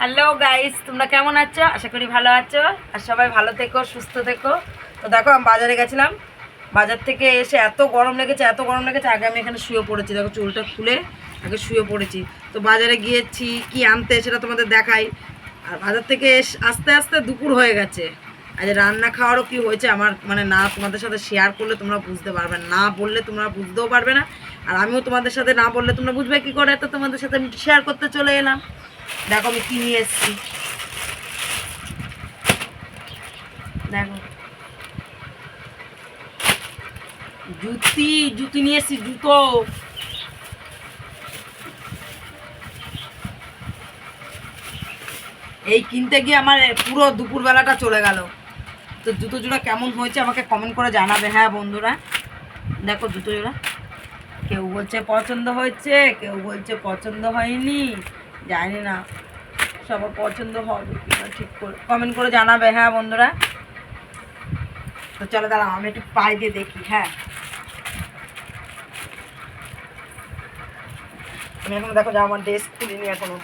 Hello guys তোমরা কেমন আছো? আশা করি ভালো আছো। আর সবাই ভালো থেকো, সুস্থ থেকো। তো দেখো, আমি বাজারে গেছিলাম। বাজার থেকে এসে এত গরম লেগেছে, এত গরম লেগেছে। আগে আমি এখানে শুয়ে পড়েছি। দেখো, চুলটা খুলে আগে শুয়ে পড়েছি। তো বাজারে গিয়েছি, কি আনতে সেটা তোমাদের দেখাই। আর বাজার থেকে আস্তে আস্তে দুপুর হয়ে গেছে। আজ রান্না খাওয়ারও কি হয়েছে আমার মানে না তোমাদের সাথে শেয়ার করলে তোমরা বুঝতে পারবে না। বললে তোমরা বুঝতেও পারবে না। আর আমিও তোমাদের সাথে না বললে তোমরা বুঝবে কি করে? তো তোমাদের সাথে আমি শেয়ার করতে চলে এলাম। দেখো আমি কি নিয়ে এসেছি। দেখো। জুতি জুতি নিয়ে এসেছি, জুতো। এই কিনতে গিয়ে আমার পুরো দুপুরবেলাটা চলে গেল। তো জুতো জোড়া কেমন হয়েছে আমাকে কমেন্ট করে জানাবে হ্যাঁ বন্ধুরা? দেখো জুতো জোড়া। কেউ বলছে পছন্দ হয়েছে, কেউ বলছে পছন্দ হয়নি। জানি না সবার পছন্দ হবে কিনা ঠিক করে কমেন্ট করে জানাবে হ্যাঁ বন্ধুরা? তো চলো দাঁড়াও, আমি একটু পায়ে দিয়ে দেখি হ্যাঁ। আমি এখন দেখো যে আমার ড্রেস খুলিনি এখনও।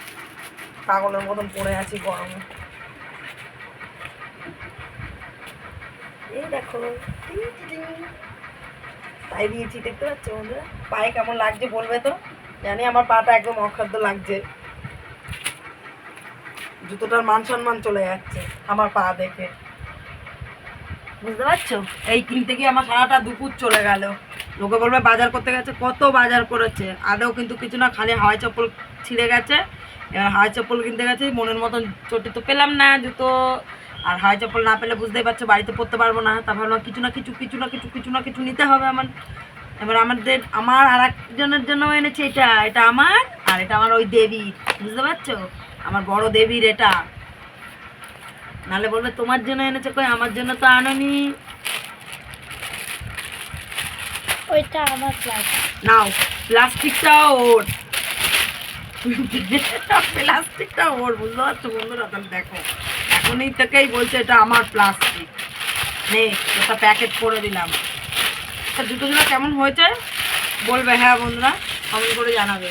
পাগলের মতন পড়ে আছি গরমে। এই দেখো। তাই দিয়েছি, দেখতে পাচ্ছ বন্ধুরা? পায়ে কেমন লাগছে বলবে তো? জানি আমার পাটা একদম অখাদ্য লাগছে। জুতোটার মান সম্মান চলে যাচ্ছে আমার পা দেখে। বুঝতে পারছ? এই কিনতে গিয়ে আমার সারাটা দুপুর চলে গেল। লোকে বলবে, বাজার করতে গেছে, কত বাজার করেছে। আদেও কিন্তু কিছু না, খালি হাওয়াই চপ্পল ছিঁড়ে গেছে। এবার হাওয়াই চপ্পল কিনতে গেছে, মনের মতন চটি তো পেলাম না জুতো। আর হাওয়াই চপ্পল না পেলে বুঝতেই পারছ, বাড়িতে পরতে পারব না। তা ভাবলাম, কিছু না কিছু কিছু না কিছু কিছু না কিছু নিতে হবে আমার। এবার আমাদের, আমার আর একজনের জন্য এনেছে এটা। এটা আমার আর এটা আমার ওই দেবী বুঝতে পারছ? আমার বড় দেবীর এটা। নালে বলবে তোমার জন্য এনেছে কই? আমার জন্য তো আনোনি। ওইটা আমার ক্লাস নাও প্লাস্টিকটাও ওর। প্লাস্টিকটা ওর বুঝতে পারছ বন্ধুরা? তাহলে দেখো এখনই থেকেই বলছে এটা আমার প্লাস্টিক। নে এটা প্যাকেট করে দিলাম। তা জুতো জুতো কেমন হয়েছে? বলবে হ্যাঁ বন্ধুরা কমেন্ট করে জানাবে।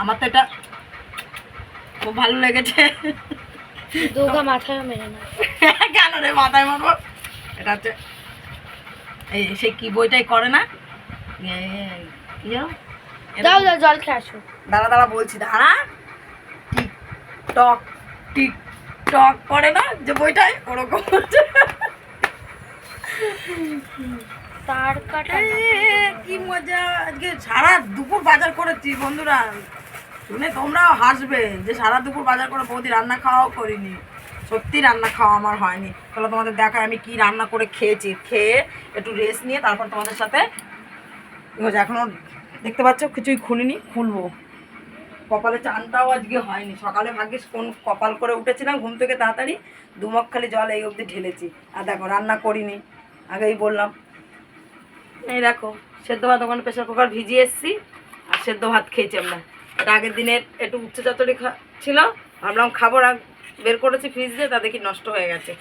আমার তো এটা খুব ভালো লেগেছে। দুর্গা মাথায় মেরে না। কেন রে মাথায় মারবো? এটা হচ্ছে এই সে কি বইটাই করে না? দাও দাও জল খেয়ে আসো। দাঁড়া দাঁড়া বলছি দাঁড়া। টিক টক টিক টক করে না যে বইটাই? ওরকম হচ্ছে। তার কাটা কি মজা। আজকে সারা দুপুর বাজার করেছি বন্ধুরা। শুনে তোমরাও হাসবে যে সারা দুপুর বাজার করে বৌদি রান্না খাওয়াও করিনি। সত্যি রান্না খাওয়া আমার হয়নি। তাহলে তোমাদের দেখায় আমি কি রান্না করে খেয়েছি। খেয়ে একটু রেস্ট নিয়ে তারপর তোমাদের সাথে ঠিক আছে, এখনও দেখতে পাচ্ছ কিছুই খুলিনি খুলবো। কপালে চানটাও আজকে হয়নি। সকালে ভাগ্যিস কোন কপাল করে উঠেছিলাম ঘুম থেকে তাড়াতাড়ি দুমক খালি জল এই অবধি ঢেলেছি। আর দেখো রান্না করিনি। আগেই বললাম। এই দেখো সেদ্ধ ভাত ওখানে প্রেশার কুকার ভিজিয়ে এসেছি আর সেদ্ধ ভাত খেয়েছি আমরা। এটা আগের দিনের একটু উচ্চ খা ছিল। ভাবলাম খাব বের করেছি ফ্রিজ দিয়ে, তা দেখি নষ্ট হয়ে গেছে।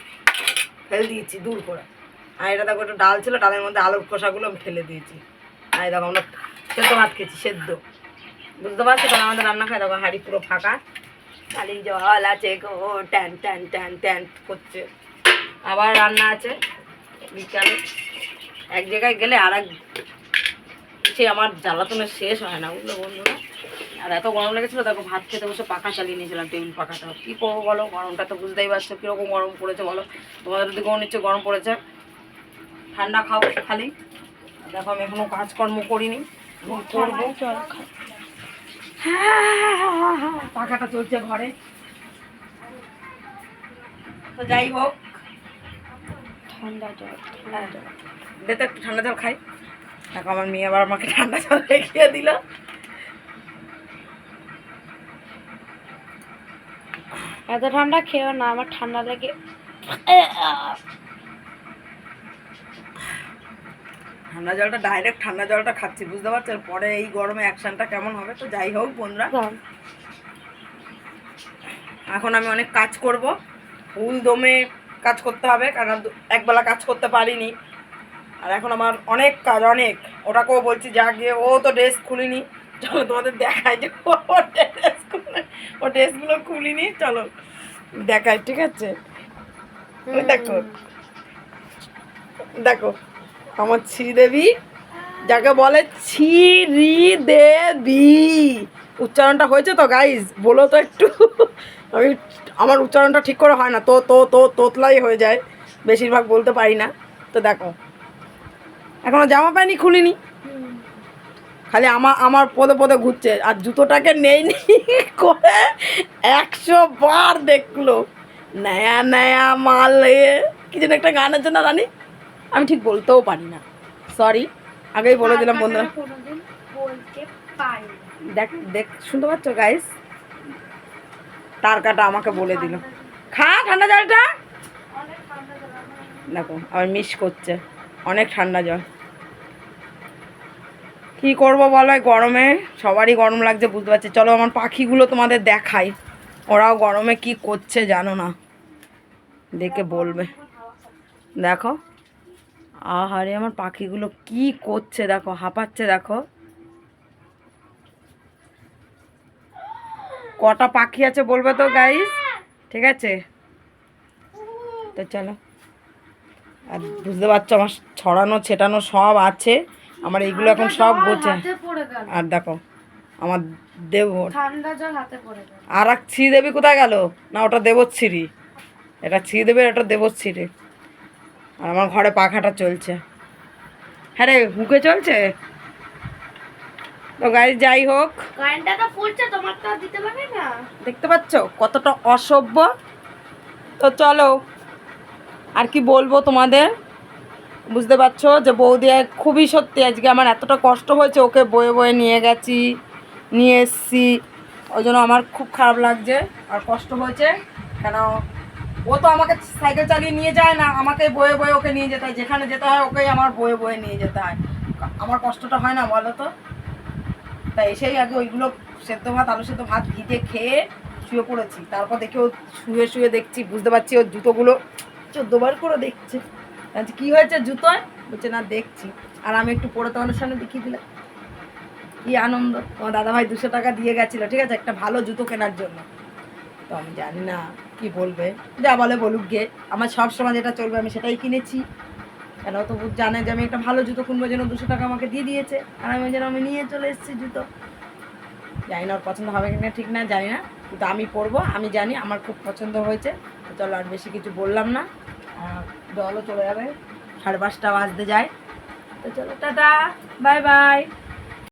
ফেলে দিয়েছি, দূর করে। আর এটা দেখো, একটু ডাল ছিল, ডালের মধ্যে আলুর খোসাগুলো আমি ফেলে দিয়েছি। আর দেখো, আমরা সেদ্ধ ভাত খেয়েছি, সেদ্ধ। বুঝতে পারছি? কারণ আমাদের রান্না খায় দেখো, হাঁড়ি পুরো ফাঁকা। খালি জল আছে গো, ট্যান ট্যান ট্যান ট্যান করছে। আবার রান্না আছে, বিকালে। এক জায়গায় গেলে আর এক সে আমার জ্বালাতনের শেষ হয় না, বুঝলো বন্ধুরা? আর এত গরম লেগেছিলো দেখো ভাত খেতে বসে পাখা চালিয়ে নিয়েছিলাম টেবিল পাখাটা। কী করব বলো? গরমটা তো বুঝতেই পারছ কীরকম গরম পড়েছে বলো? তোমাদের দিকেও নিচ্ছে গরম পড়েছে। ঠান্ডা খাও খালি। দেখো আমি এখনও কাজকর্ম করিনি। করব পাখাটা চলছে ঘরে। তো যাই হোক। ঠান্ডা জল ঠান্ডা জল। দে তো একটু ঠান্ডা জল খাই। দেখো আমার মেয়ে আবার আমাকে ঠান্ডা জল দেখিয়ে দিল। এত ঠান্ডা খেও না আমার ঠান্ডা লেগে ঠান্ডা জলটা ডাইরেক্ট ঠান্ডা জলটা খাচ্ছি বুঝতে পারছ? পরে এই গরমে অ্যাকশনটা কেমন হবে? তো যাই হোক বন্ধুরা। এখন আমি অনেক কাজ করব। ফুল দমে কাজ করতে হবে কারণ একবেলা কাজ করতে পারিনি। আর এখন আমার অনেক কাজ অনেক। ওটাকেও বলছি যা গিয়ে ও তো ড্রেস খুলিনি। চলো তোমাদের দেখাই যে ও ড্রেসগুলো খুলিনি, চলো দেখাই, ঠিক আছে? দেখো। দেখো, আমার শ্রীদেবী, যাকে বলে দেবী উচ্চারণটা হয়েছে তো গাইজ বলো তো একটু। আমি, আমার উচ্চারণটা ঠিক করে হয় না, তো তো তো, তোতলাই হয়ে যায়। বেশিরভাগ বলতে পারি না। তো দেখো, এখনও জামা প্যান্টই খুলিনি। খালি আমার আমার পদে পদে ঘুরছে আর জুতোটাকে নেই নি করে একশো বার দেখল। নয়া নয়া মাল কি যেন একটা গান আছে না রানি। আমি ঠিক বলতেও পারি না সরি আগেই বলে দিলাম বন্ধুরা। কোনোদিন দেখ দেখ শুনতে পাচ্ছ গাইস তার কাটা আমাকে বলে দিল। খা ঠান্ডা জলটা। দেখো আবার মিস করছে। অনেক ঠান্ডা জল। কি করব বলো গরমে? সবারই গরম লাগছে, বুঝতে পারছি। চলো, আমার পাখিগুলো তোমাদের দেখাই। ওরাও গরমে কি করছে জানো না। দেখে বলবে। দেখো। আহারে, আমার পাখিগুলো কি করছে, দেখো, হাঁপাচ্ছে, দেখো। কটা পাখি আছে বলবে তো গাইস ঠিক আছে? তো চলো। আর বুঝতে পারছ, আমার ছড়ানো, ছেটানো সব আছে। আমার এইগুলো এখন সব গোছে। আর দেখো আমার দেব আর এক শ্রীদেবী কোথায় গেল? না ওটা দেবশ্রী। এটা শ্রীদেবীর এটা দেবশ্রী আর আমার ঘরে পাখাটা চলছে। হ্যাঁ রে হুকে চলছে? তো গাড়ি যাই হোক। দেখতে পাচ্ছ? কতটা অসভ্য। তো চলো আর কি বলব তোমাদের? বুঝতে পারছ? যে বৌদি খুবই সত্যি, আজকে আমার এতটা কষ্ট হয়েছে, ওকে বয়ে বয়ে নিয়ে গেছি, নিয়ে এসছি। ওই জন্য আমার খুব খারাপ লাগছে, আর কষ্ট হয়েছে। কেন? ও তো আমাকে সাইকেল চালিয়ে নিয়ে যায় না, আমাকে বয়ে বয়ে ওকে নিয়ে যেতে হয়। যেখানে যেতে হয় ওকেই আমার বয়ে বয়ে নিয়ে যেতে হয়। আমার কষ্টটা হয় না বলো তো? তাই এসেই আগে ওইগুলো সেদ্ধ ভাত, আলু সেদ্ধ ভাত ভিজে খেয়ে শুয়ে পড়েছি। তারপর দেখে ও শুয়ে শুয়ে দেখছি, বুঝতে পারছি ওর জুতোগুলো চোদ্দবার করে দেখছে। বলছি, কি হয়েছে জুতোয়? বলছে না দেখছি। আর আমি একটু পরে তোমাদের সামনে দেখিয়ে দিলাম। কি আনন্দ। তোমার দাদাভাই দুশো টাকা দিয়ে গেছিল ঠিক আছে? একটা ভালো জুতো কেনার জন্য। তো আমি জানি না কি বলবে? যা বলে বলুক গে। আমার সব সময় যেটা চলবে আমি সেটাই কিনেছি। কেন তো জানে যে আমি একটা ভালো জুতো কিনবো যেন দুশো টাকা আমাকে দিয়ে দিয়েছে। আর আমি যেন আমি নিয়ে চলে এসেছি জুতো। জানি না ওর পছন্দ হবে কিনা ঠিক না জানি না। কিন্তু আমি পরবো আমি জানি আমার খুব পছন্দ হয়েছে। চলো আর বেশি কিছু বললাম না। জলও চলে যাবে সাড়ে পাঁচটা বাজতে যায়। তো চলো টাটা বাই বাই।